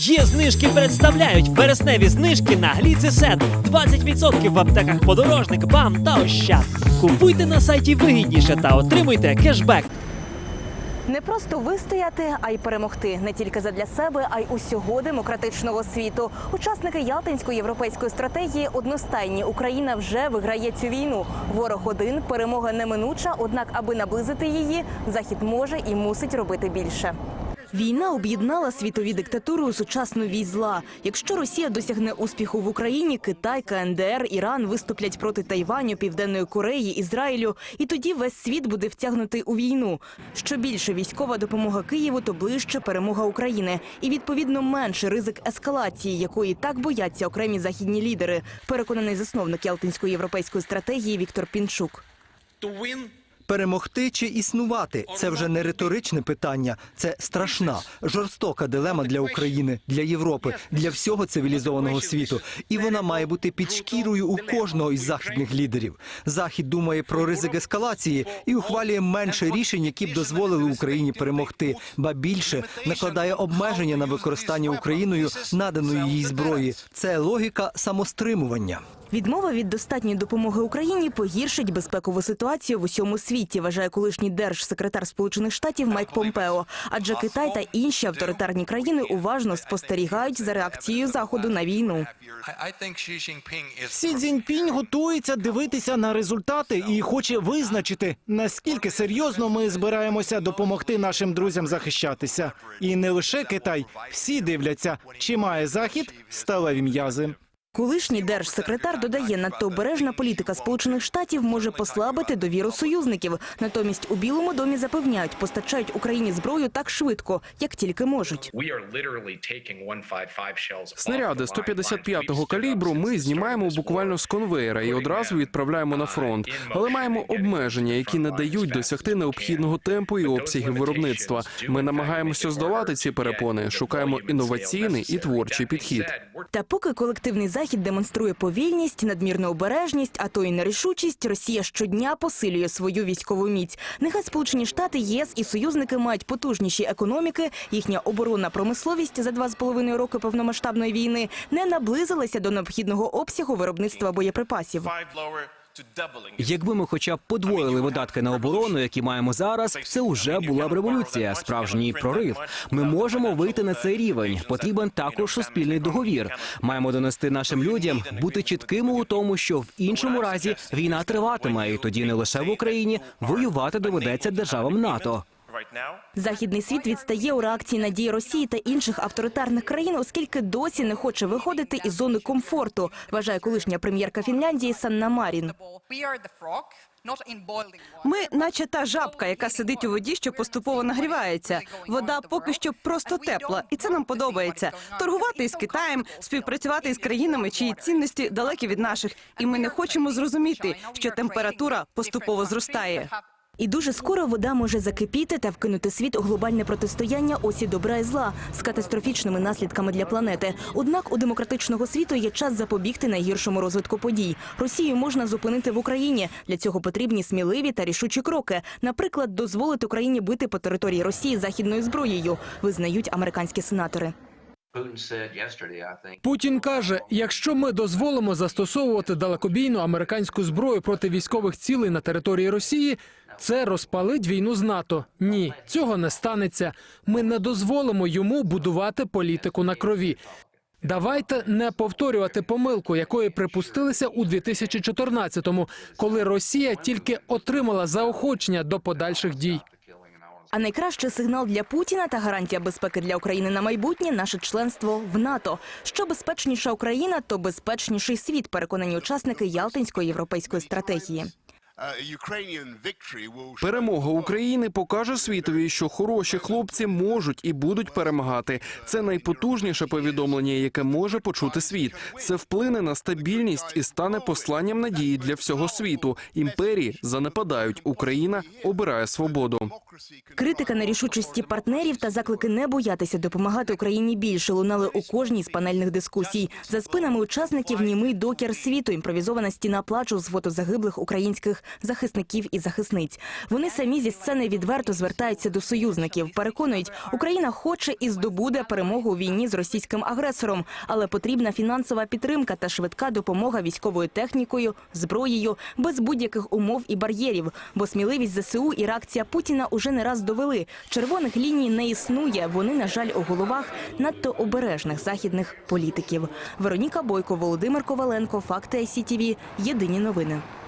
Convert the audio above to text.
Є знижки представляють вересневі знижки на гліцесет. 20% в аптеках подорожник, бам та ощад. Купуйте на сайті вигідніше та отримуйте кешбек. Не просто вистояти, а й перемогти не тільки задля себе, а й усього демократичного світу. Учасники Ялтинської європейської стратегії одностайні. Україна вже виграє цю війну. Ворог один, перемога неминуча. Однак, аби наблизити її, захід може і мусить робити більше. Війна об'єднала світові диктатури у сучасну вісь зла. Якщо Росія досягне успіху в Україні, Китай, КНДР, Іран виступлять проти Тайваню, Південної Кореї, Ізраїлю, і тоді весь світ буде втягнутий у війну. Що більше військова допомога Києву, то ближче перемога України, і відповідно менше ризик ескалації, якої так бояться окремі західні лідери. Переконаний засновник Ялтинської європейської стратегії Віктор Пінчук. Перемогти чи існувати це вже не риторичне питання, це страшна, жорстока дилема для України, для Європи, для всього цивілізованого світу. І вона має бути під шкірою у кожного із західних лідерів. Захід думає про ризик ескалації і ухвалює менше рішень, які б дозволили Україні перемогти, ба більше накладає обмеження на використання Україною наданої їй зброї. Це логіка самостримування. Відмова від достатньої допомоги Україні погіршить безпекову ситуацію в усьому світі, вважає колишній держсекретар Сполучених Штатів Майк Помпео. Адже Китай та інші авторитарні країни уважно спостерігають за реакцією заходу на війну. Сі Цзіньпінь готується дивитися на результати і хоче визначити, наскільки серйозно ми збираємося допомогти нашим друзям захищатися. І не лише Китай, всі дивляться, чи має захід сталеві м'язи. Колишній держсекретар додає, надто обережна політика Сполучених Штатів може послабити довіру союзників. Натомість у Білому домі запевняють, постачають Україні зброю так швидко, як тільки можуть. Снаряди 155-го калібру ми знімаємо буквально з конвейера і одразу відправляємо на фронт. Але маємо обмеження, які не дають досягти необхідного темпу і обсягів виробництва. Ми намагаємося здолати ці перепони, шукаємо інноваційний і творчий підхід. Та поки колективний захід демонструє повільність, надмірну обережність, а то й нерішучість, Росія щодня посилює свою військову міць. Нехай Сполучені Штати, ЄС і союзники мають потужніші економіки. Їхня оборонна промисловість за два з половиною роки повномасштабної війни не наблизилася до необхідного обсягу виробництва боєприпасів. Якби ми хоча б подвоїли видатки на оборону, які маємо зараз, це вже була б революція, справжній прорив. Ми можемо вийти на цей рівень. Потрібен також суспільний договір. Маємо донести нашим людям бути чіткими у тому, що в іншому разі війна триватиме, і тоді не лише в Україні воювати доведеться державам НАТО. Західний світ відстає у реакції на дії Росії та інших авторитарних країн, оскільки досі не хоче виходити із зони комфорту, вважає колишня прем'єрка Фінляндії Санна Марін. Ми, наче та жабка, яка сидить у воді, що поступово нагрівається. Вода поки що просто тепла, і це нам подобається. Торгувати із Китаєм, співпрацювати із країнами, чиї цінності далекі від наших, і ми не хочемо зрозуміти, що температура поступово зростає. І дуже скоро вода може закипіти та вкинути світ у глобальне протистояння осі добра і зла з катастрофічними наслідками для планети. Однак у демократичного світу є час запобігти найгіршому розвитку подій. Росію можна зупинити в Україні. Для цього потрібні сміливі та рішучі кроки. Наприклад, дозволити Україні бити по території Росії західною зброєю, визнають американські сенатори. Путін каже: якщо ми дозволимо застосовувати далекобійну американську зброю проти військових цілей на території Росії, це розпалить війну з НАТО. Ні, цього не станеться. Ми не дозволимо йому будувати політику на крові. Давайте не повторювати помилку, якої припустилися у 2014-му, коли Росія тільки отримала заохочення до подальших дій. А найкращий сигнал для Путіна та гарантія безпеки для України на майбутнє наше членство в НАТО. Що безпечніша Україна, то безпечніший світ. Переконані учасники Ялтинської європейської стратегії. Перемога України покаже світові, що хороші хлопці можуть і будуть перемагати. Це найпотужніше повідомлення, яке може почути світ. Це вплине на стабільність і стане посланням надії для всього світу. Імперії занепадають. Україна обирає свободу. Критика нерішучості партнерів та заклики не боятися допомагати Україні більше лунали у кожній з панельних дискусій. За спинами учасників німий докір світу, імпровізована стіна плачу з фото загиблих українських захисників і захисниць. Вони самі зі сцени відверто звертаються до союзників. Переконують, Україна хоче і здобуде перемогу у війні з російським агресором, але потрібна фінансова підтримка та швидка допомога військовою технікою, зброєю, без будь-яких умов і бар'єрів. Бо сміливість ЗСУ і реакція Путіна уже не раз довели. Червоних ліній не існує. Вони, на жаль, у головах надто обережних західних політиків. Вероніка Бойко, Володимир Коваленко, Факти ICTV. Єдині новини.